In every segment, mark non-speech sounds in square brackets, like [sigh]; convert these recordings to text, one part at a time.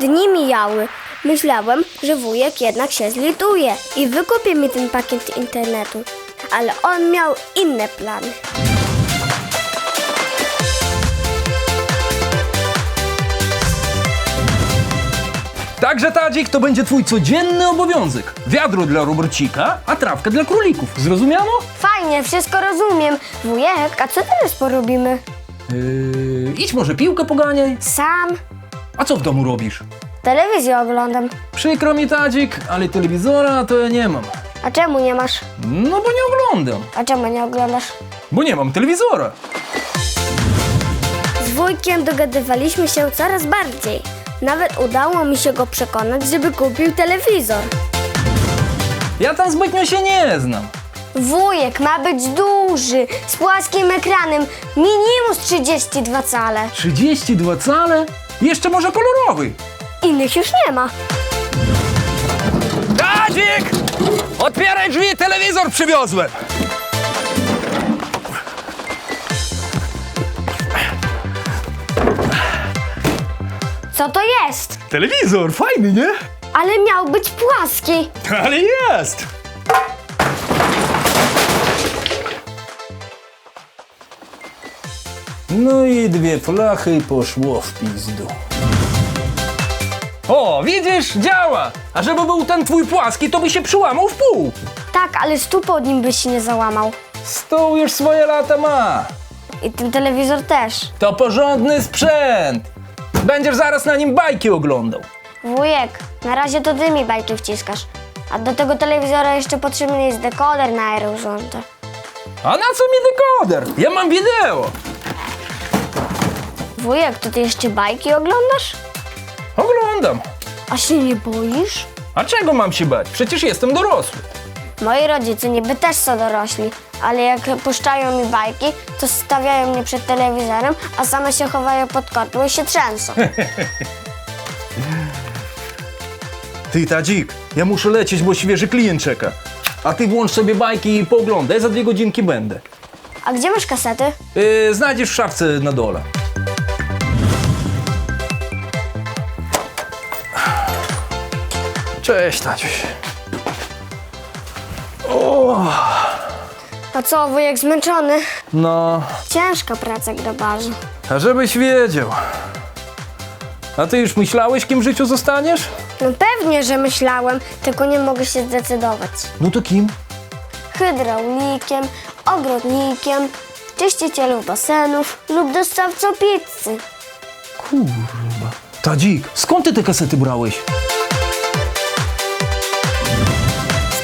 Dni mijały. Myślałem, że wujek jednak się zlituje i wykupi mi ten pakiet internetu. Ale on miał inne plany. Także Tadzik to będzie twój codzienny obowiązek. Wiadro dla Robercika, a trawka dla królików. Zrozumiano? Fajnie, wszystko rozumiem. Wujek, a co teraz porobimy? Yy, idź może piłkę poganiaj. Sam A co w domu robisz? telewizję oglądam. Przykro mi Tadzik, ale telewizora to ja nie mam. A czemu nie masz? No bo nie oglądam. A czemu nie oglądasz? Bo nie mam telewizora. Z wujkiem dogadywaliśmy się coraz bardziej. Nawet udało mi się go przekonać, żeby kupił telewizor. Ja tam zbytnio się nie znam. Wujek ma być duży, z płaskim ekranem, minimum z 32 cale. 32 cale? Jeszcze może kolorowy. Innych już nie ma. Tadzik! Otwieraj drzwi, telewizor przywiozłem. Co to jest? Telewizor, fajny, nie? Ale miał być płaski. Ale jest! No i dwie flachy poszło w pizdu. O, widzisz, działa! A żeby był ten twój płaski, to by się przyłamał w pół. Tak, ale stóp pod nim byś się nie załamał. Stół już swoje lata ma. I ten telewizor też. To porządny sprzęt. Będziesz zaraz na nim bajki oglądał. Wujek, na razie to ty mi bajki wciskasz. A do tego telewizora jeszcze potrzebny jest dekoder na aerourządzę. A na co mi dekoder? Ja mam wideo. Wujek, to ty jeszcze bajki oglądasz? Oglądam. A się nie boisz? A czego mam się bać? Przecież jestem dorosły. Moi rodzice niby też są dorośli, ale jak puszczają mi bajki, to stawiają mnie przed telewizorem, a same się chowają pod kotło i się trzęsą. [laughs] Ty, Tadzik, ja muszę lecieć, bo świeży klient czeka. A ty włącz sobie bajki i pooglądaj, za dwie godzinki będę. A gdzie masz kasety? Yy, znajdziesz w szafce na dole. Cześć, Tadziuś. A co, wujek zmęczony? No, Ciężka praca grabarza. a żebyś wiedział. A ty już myślałeś, kim w życiu zostaniesz? No pewnie, że myślałem, tylko nie mogę się zdecydować. No to kim? Hydraulikiem, ogrodnikiem, czyścicielem basenów lub dostawcą pizzy. Kurwa. Tadzik, skąd ty te kasety brałeś?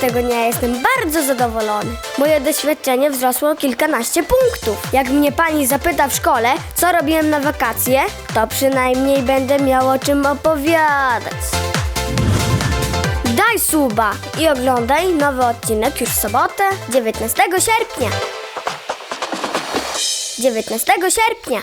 Tego dnia jestem bardzo zadowolony. Moje doświadczenie wzrosło o kilkanaście punktów. Jak mnie pani zapyta w szkole, co robiłem na wakacje, to przynajmniej będę miał o czym opowiadać. Daj suba i oglądaj nowy odcinek już w sobotę, 19 sierpnia. 19 sierpnia.